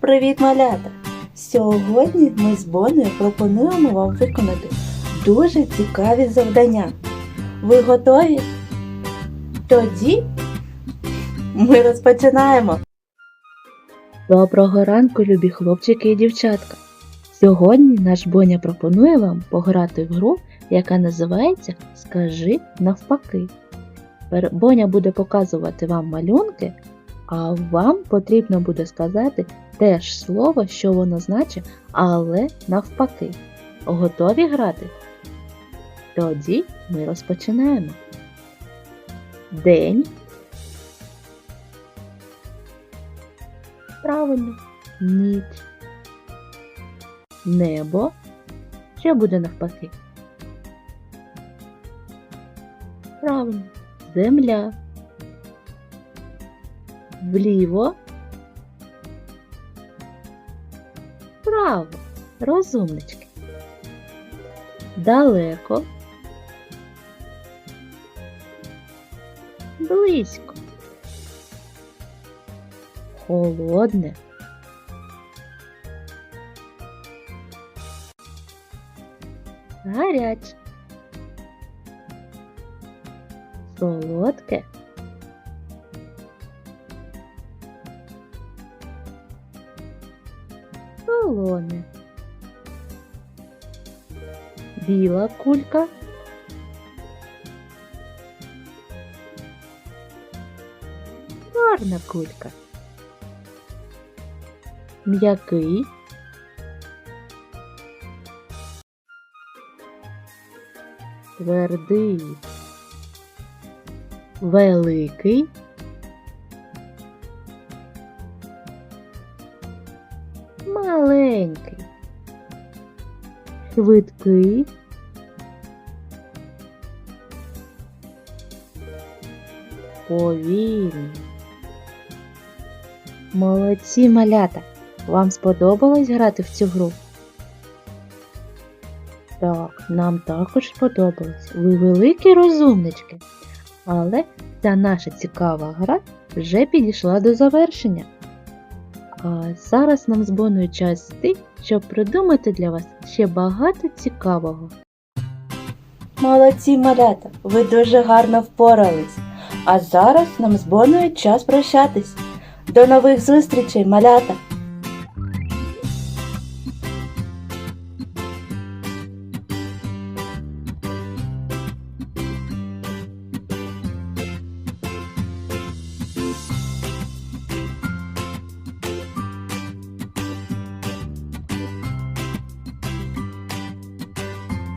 Привіт, малята! Сьогодні ми з Боною пропонуємо вам виконати дуже цікаві завдання. Ви готові? Тоді ми розпочинаємо. Доброго ранку, любі хлопчики і дівчатка. Сьогодні наш Боня пропонує вам пограти в гру, яка називається Скажи навпаки. Боня буде показувати вам малюнки, а вам потрібно буде сказати те ж слово, що воно значить, але навпаки. Готові грати? Тоді ми розпочинаємо. День. Правильно. Ніч. Небо. Що буде навпаки? Правильно. Земля. Вліво. Право. Розумнички. Далеко. Близько. Холодне. Гаряче. Солодке. Солоне. Біла кулька. Чорна кулька. М'який. Твердий. Великий. Маленький. Швидкий. Повільний. Молодці малята! Вам сподобалось грати в цю гру? Так, нам також сподобалось. Ви великі розумнички. Але ця наша цікава гра вже підійшла до завершення. А зараз нам з Боною час йти, щоб придумати для вас ще багато цікавого. Молодці, малята, ви дуже гарно впорались. А зараз нам з Боною час прощатись. До нових зустрічей, малята!